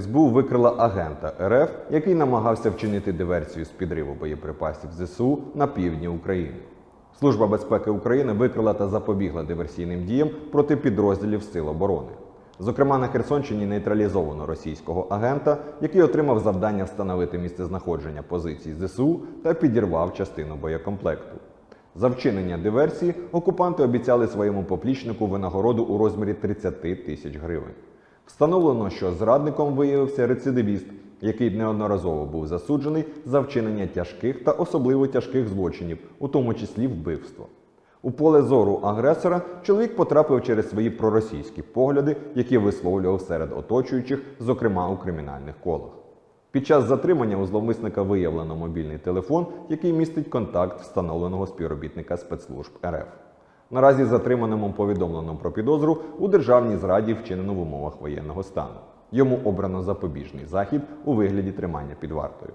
СБУ викрила агента РФ, який намагався вчинити диверсію з підриву боєприпасів ЗСУ на півдні України. Служба безпеки України викрила та запобігла диверсійним діям проти підрозділів Сил оборони. Зокрема, на Херсонщині нейтралізовано російського агента, який отримав завдання встановити місцезнаходження позицій ЗСУ та підірвав частину боєкомплекту. За вчинення диверсії окупанти обіцяли своєму поплічнику винагороду у розмірі 30 тисяч гривень. Встановлено, що зрадником виявився рецидивіст, який неодноразово був засуджений за вчинення тяжких та особливо тяжких злочинів, у тому числі вбивство. У поле зору агресора чоловік потрапив через свої проросійські погляди, які висловлював серед оточуючих, зокрема у кримінальних колах. Під час затримання у зловмисника виявлено мобільний телефон, який містить контакт встановленого співробітника спецслужб РФ. Наразі затриманому повідомлено про підозру у державній зраді, вчинену в умовах воєнного стану. Йому обрано запобіжний захід у вигляді тримання під вартою.